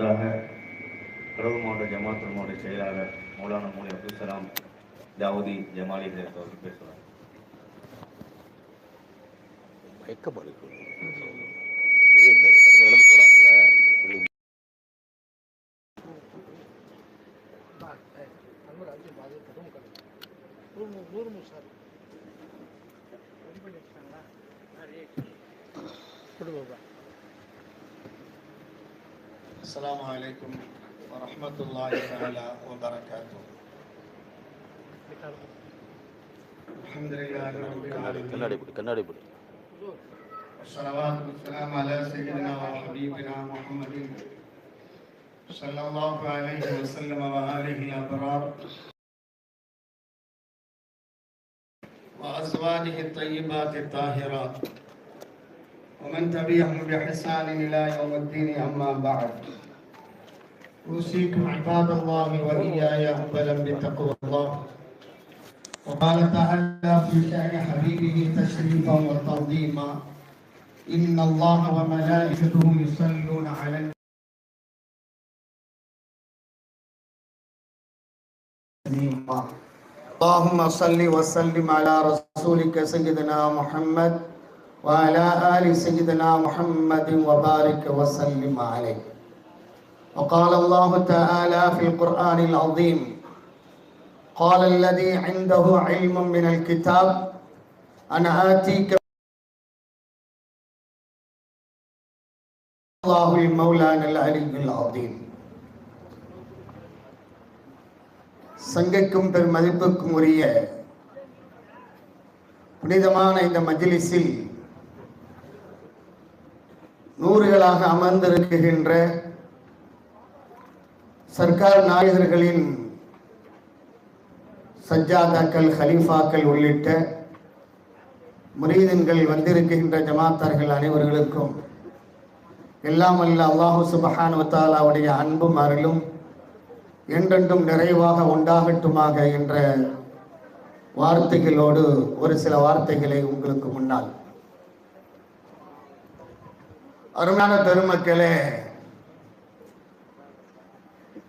அடுத்ததாக கடலூர் மாவட்ட ஜமாத் மாவட்ட செயலாளர் மௌலானா மூலி அப்துல் சலாம் தாவூதி ஜமாலி அவர்கள் பேசுகிறார் வெக்கப்படுது السلام عليكم ورحمة الله تعالى وبركاته. الحمد لله رب العالمين. والصلوات والسلام على سيدنا وحبيبنا محمد صلى الله عليه وسلم وآله الأبرار وأزواجه الطيبات الطاهرات. ومن تبعهم بحسان إلى يوم الدين أما بعد. أوصيكم عباد الله وإياي أولا بتقوى الله. وقال تعالى في شأن حبيبه تشريفا وتعظيما. إن الله وملائكته يصلون على النبي. اللهم صل وسلم على رسولك سيدنا محمد وعلى آل سيدنا محمد وبارك وسلم عليه. وقال الله تعالى في القرآن العظيم قال الذي عنده علم من الكتاب أنا آتيك الله المولانا العلي العظيم சங்கைக்கும் பெரும் மதிப்புக்கும் உரிய புனிதமான இந்த மஜ்லிஸில் நூறுகளாக அமர்ந்திருக்கின்ற சர்க்கார் நாயகர்களின் சஜ்ஜாதாக்கள் ஹலீஃபாக்கள் உள்ளிட்ட முரீதன்கள் வந்திருக்கின்ற ஜமாத்தார்கள் அனைவர்களுக்கும் எல்லாம் அல்ல அல்லாஹு சுபஹானுவத்தாலாவுடைய அன்பும் அருளும் என்றென்றும் நிறைவாக உண்டாகட்டுமாக என்ற வார்த்தைகளோடு ஒரு சில வார்த்தைகளை உங்களுக்கு முன்னால். அருமையான பெருமக்களே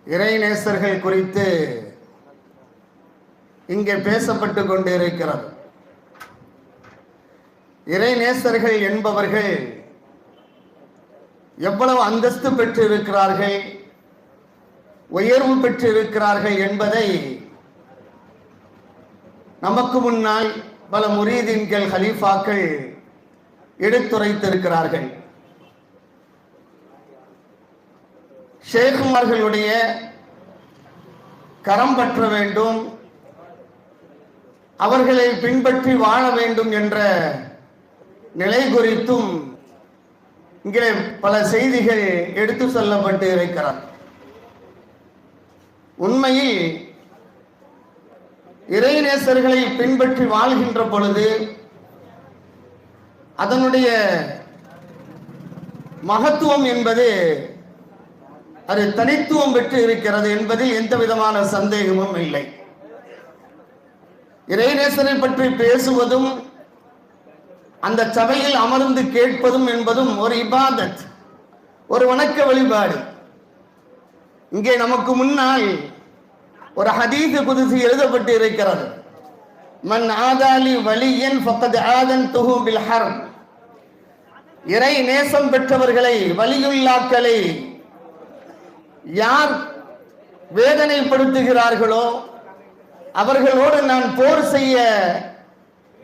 இறைநேசர்கள் குறித்து இங்கே பேசப்பட்டு கொண்டிருக்கிறது. இறைநேசர்கள் என்பவர்கள் எவ்வளவு அந்தஸ்து பெற்று இருக்கிறார்கள் உயர்வு பெற்று இருக்கிறார்கள் என்பதை நமக்கு முன்னால் பல முரீதீன்கள் ஹலீஃபாக்கள் எடுத்துரைத்திருக்கிறார்கள். ஷேகுமார்களுடைய கரம் பற்ற வேண்டும் அவர்களை பின்பற்றி வாழ வேண்டும் என்ற நிலை குறித்தும் இங்கே பல செய்திகள் எடுத்து சொல்லப்பட்டு இருக்கிறார். உண்மையில் இறைநேசர்களை பின்பற்றி வாழ்கின்ற பொழுது அதனுடைய மகத்துவம் என்பது அது தனித்துவம் பெற்று இருக்கிறது என்பதில் எந்த விதமான சந்தேகமும் இல்லை. இறைநேசனை பற்றி பேசுவதும் அந்த சபையில் அமர்ந்து கேட்பதும் என்பதும் ஒரு இபாதத் ஒரு வணக்க வழிபாடு. இங்கே நமக்கு முன்னால் ஒரு ஹதீஸ் புதுசு எழுதப்பட்டு இருக்கிறது மன் ஆதாலி வலியன் ஃபக்கத் ஆதன் துஹு பில் ஹர். இறை நேசம் பெற்றவர்களை வலியுள்ளாக்களை யார் வேதனைப்படுத்துகிறார்களோ அவர்களோடு நான் போர் செய்ய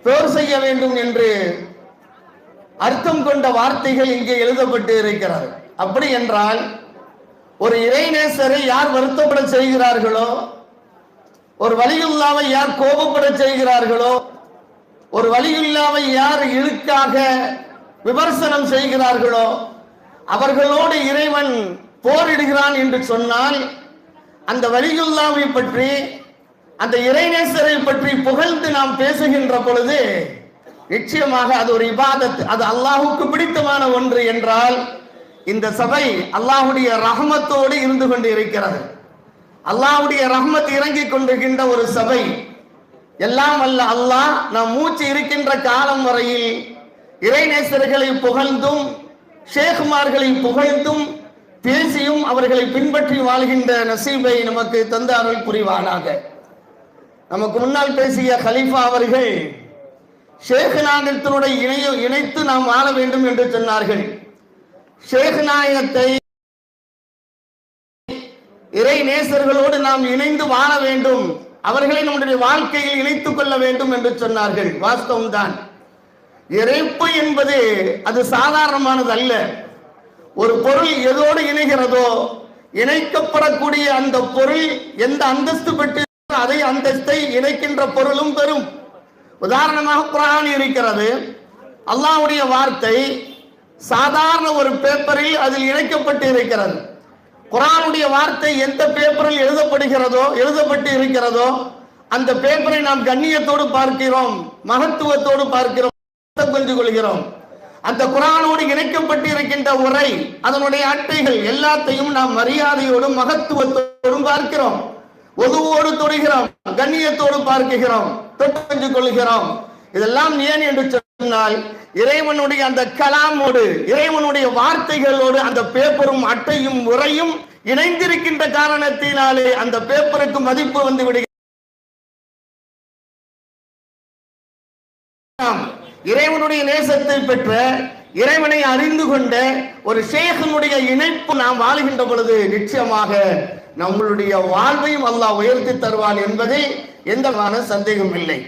போர் செய்ய வேண்டும் என்று அர்த்தம் கொண்ட வார்த்தைகள் இங்கே எழுதப்பட்டு இருக்கிறார் அப்படி என்றால் ஒரு இறைநேசரை யார் வருத்தப்பட செய்கிறார்களோ ஒரு வழியில்லாமல் யார் கோபப்பட செய்கிறார்களோ ஒரு வழியில்லாமல் யார் இழுக்காக விமர்சனம் செய்கிறார்களோ அவர்களோடு இறைவன் போரிடுகிறான் என்று சொன்னால் அந்த வலியுல்லாவை பற்றி அந்த இறைநேசரை பற்றி புகழ்ந்து நாம் பேசுகின்ற பொழுது நிச்சயமாக அது ஒரு இபாதத் அது அல்லாஹுக்கு பிடித்தமான ஒன்று என்றால் இந்த சபை அல்லாஹுடைய ரஹமத்தோடு இருந்து கொண்டு இருக்கிறது அல்லாஹுடைய ரஹமத் இறங்கி கொண்டிருக்கின்ற ஒரு சபை எல்லாம் அல்ல அல்லாஹ் நாம் மூச்சு இருக்கின்ற காலம் வரையில் இறைநேசர்களை புகழ்ந்தும் ஷேகுமார்களை புகழ்ந்தும் பேசியும் அவர்களை பின்பற்றி வாழ்கின்ற நசீபை நமக்கு தந்த அருள் புரிவானாக. நமக்கு முன்னால் பேசிய கலீஃபா அவர்கள் ஷேக் நாயகத்தினுடைய இணைய இணைத்து நாம் வாழ வேண்டும் என்று சொன்னார்கள். ஷேக் நாயகத்தை இறை நேசர்களோடு நாம் இணைந்து வாழ வேண்டும். அவர்களை நம்முடைய வாழ்க்கையில் இணைத்துக் கொள்ள வேண்டும் என்று சொன்னார்கள். வாஸ்தவம் தான் இறைப்பு என்பது அது சாதாரணமானது அல்ல ஒரு பொருள் எதோடு இணைகிறதோ இணைக்கப்படக்கூடிய அந்த பொருள் எந்த அந்தஸ்து பெற்று அதை அந்தஸ்தை இணைக்கின்ற பொருளும் பெறும். உதாரணமாக குரான் இருக்கிறது. அல்லாவுடைய வார்த்தை சாதாரண ஒரு பேப்பரில் அதில் இணைக்கப்பட்டு இருக்கிறது குரானுடைய வார்த்தை எந்த பேப்பரில் எழுதப்படுகிறதோ எழுதப்பட்டு இருக்கிறதோ அந்த பேப்பரை நாம் கண்ணியத்தோடு பார்க்கிறோம் மகத்துவத்தோடு பார்க்கிறோம் புரிந்து கொள்கிறோம். அந்த குரானோடு இணைக்கப்பட்டு இருக்கின்ற உரை அதனுடைய அட்டைகள் எல்லாத்தையும் நாம் மரியாதையோடும் மகத்துவத்தோடும் பார்க்கிறோம். ஒதுவோடு தொடுகிறோம் கண்ணியத்தோடு பார்க்குகிறோம் தொட்டு கொள்கிறோம். இதெல்லாம் ஏன் என்று சொன்னால் இறைவனுடைய அந்த கலாமோடு இறைவனுடைய வார்த்தைகளோடு அந்த பேப்பரும் அட்டையும் உரையும் இணைந்திருக்கின்ற காரணத்தினாலே அந்த பேப்பருக்கு மதிப்பு வந்து விடுகிறது. இறைவனுடைய நேசத்தை பெற்ற இறைவனை அறிந்து கொண்ட ஒரு சேகனுடைய இணைப்பு நாம் வாழ்கின்ற பொழுது நிச்சயமாக நம்மளுடைய வாழ்வையும் அல்லாஹ் உயர்த்தி தருவான் என்பதை எந்த விதமான சந்தேகம் இல்லை.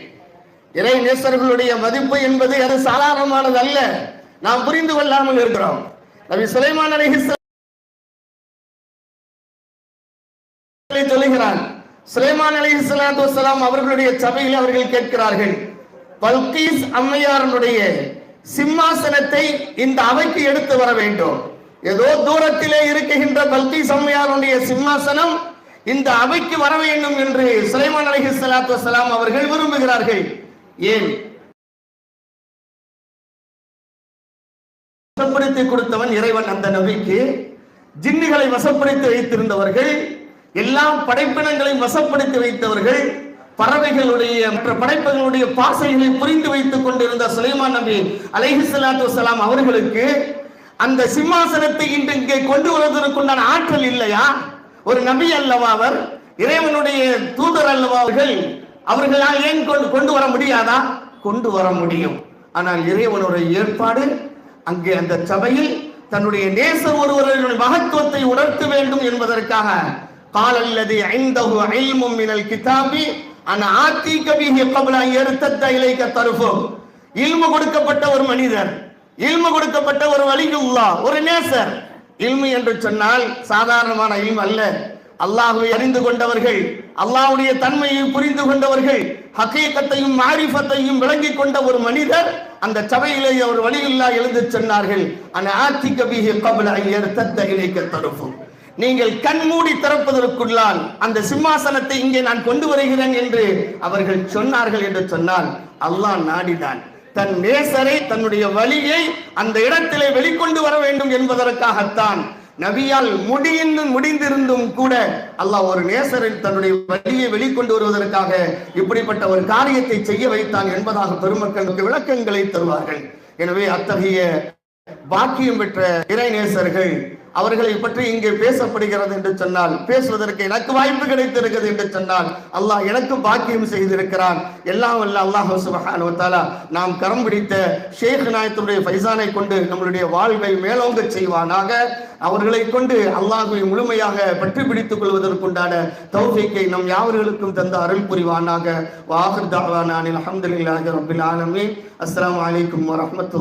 இறை நேசர்களுடைய மதிப்பு என்பது அது சாதாரணமானது அல்ல. நாம் புரிந்து கொள்ளாமல் இருக்கிறோம். நபி சுலைமான் அலைஹிஸ்ஸலாம் சொல்லுகிறான். சுலைமான் அலைஹிஸ்ஸலாத்து வஸ்ஸலாம் அவர்களுடைய சபையில் அவர்கள் கேட்கிறார்கள். பல்கீஸ் அம்மையாரனுடைய சிம்மாசனத்தை இந்த அவைக்கு எடுத்து வர வேண்டும். ஏதோ தூரத்திலே இருக்கின்ற பல்கீஸ் அம்மையாருடைய சிம்மாசனம் இந்த அவைக்கு வர வேண்டும் என்று சுலைமான் அலஹி சலாத்து வலாம் அவர்கள் விரும்புகிறார்கள். ஏன்? வசப்படுத்தி கொடுத்தவன் இறைவன் அந்த நபிக்கு ஜின்னுகளை வசப்படுத்தி வைத்திருந்தவர்கள் எல்லா படைப்பினங்களையும் வசப்படுத்தி வைத்தவர்கள் பறவைகளுடைய மற்ற படைப்புகளுடைய பாசைகளை புரிந்து வைத்துக் கொண்டிருந்த சுலைமான் நபி அலைஹி ஸலாத்து வஸலாம் அவர்களுக்கு அந்த சிம்மாசனத்தை இன்று இங்கே கொண்டு வருவதற்குண்டான ஆற்றல் இல்லையா? ஒரு நபி அல்லவா அவர்? இறைவனுடைய தூதர் அல்லவா அவர்கள்? அவர்களால் ஏன் கொண்டு கொண்டு வர முடியாதா? கொண்டு வர முடியும். ஆனால் இறைவனுடைய ஏற்பாடு அங்கே அந்த சபையில் தன்னுடைய நேசர் ஒருவருடைய மகத்துவத்தை உணர்த்த வேண்டும் என்பதற்காக காலல்லது ஐந்தகு இல்மும் மினல் கிதாபி அந்த ஆத்தி பிஹி கப்ல எடுத்த இலைக்க தருவோம் இல்மு கொடுக்கப்பட்ட ஒரு மனிதர் இல்மு கொடுக்கப்பட்ட ஒரு வலியுல்லா ஒரு நேசர். இல்மு என்று சொன்னால் சாதாரணமான இல்மு அல்ல. அல்லாஹுவை அறிந்து கொண்டவர்கள் அல்லாஹ்வுடைய தன்மையை புரிந்து கொண்டவர்கள் ஹக்கீக்கத்தையும் மாரிஃபத்தையும் விளங்கி கொண்ட ஒரு மனிதர் அந்த சபையிலே ஒரு வழியில்லா எழுந்து சொன்னார்கள் அந்த ஆத்தி பிஹி கப்ல எடுத்த யர்தத்த இலைக நீங்கள் கண் மூடி திறப்பதற்குள்ளால் அந்த சிம்மாசனத்தை இங்கே நான் கொண்டு வருகிறேன் என்று அவர்கள் சொன்னார்கள் என்று சொன்னால் அல்லாஹ் நாடிதான். தன் நேசரை தன்னுடைய வழியை அந்த இடத்திலே வெளிக்கொண்டு வர வேண்டும் என்பதற்காகத்தான். நபியால் முடிந்து முடிந்திருந்தும் கூட அல்லாஹ் ஒரு நேசரை தன்னுடைய வழியை வெளிக்கொண்டு வருவதற்காக இப்படிப்பட்ட ஒரு காரியத்தை செய்ய வைத்தான் என்பதாக பெருமக்களுக்கு விளக்கங்களை தருவார்கள். எனவே அத்தகைய பாக்கியம் பெற்ற இறைநேசர்கள் அவர்களை பற்றி இங்கே பேசப்படுகிறது என்று சொன்னால் பேசுவதற்கு எனக்கு வாய்ப்பு கிடைத்திருக்கிறது என்று சொன்னால் அல்லாஹ் எனக்கு பாக்கியம் செய்திருக்கிறான். எல்லாம் வல்ல அல்லாஹ் சுபஹானுவத்தாலா நாம் கரம் பிடித்த ஷேக் நாயத்துடைய ஃபைசானை கொண்டு நம்மளுடைய வாழ்வை மேலோங்க செய்வானாக. அவர்களை கொண்டு அல்லாஹுவை முழுமையாக பற்றி பிடித்துக் கொள்வதற்குண்டான தௌஃபீக்கை நம் யாவர்களுக்கும் தந்த அருள் புரிவானாக. வாகர் தாவானில் அஹமதுல்லாஹி ரபில் ஆலமீன். அஸ்லாம் அலைக்கும் வரமத்து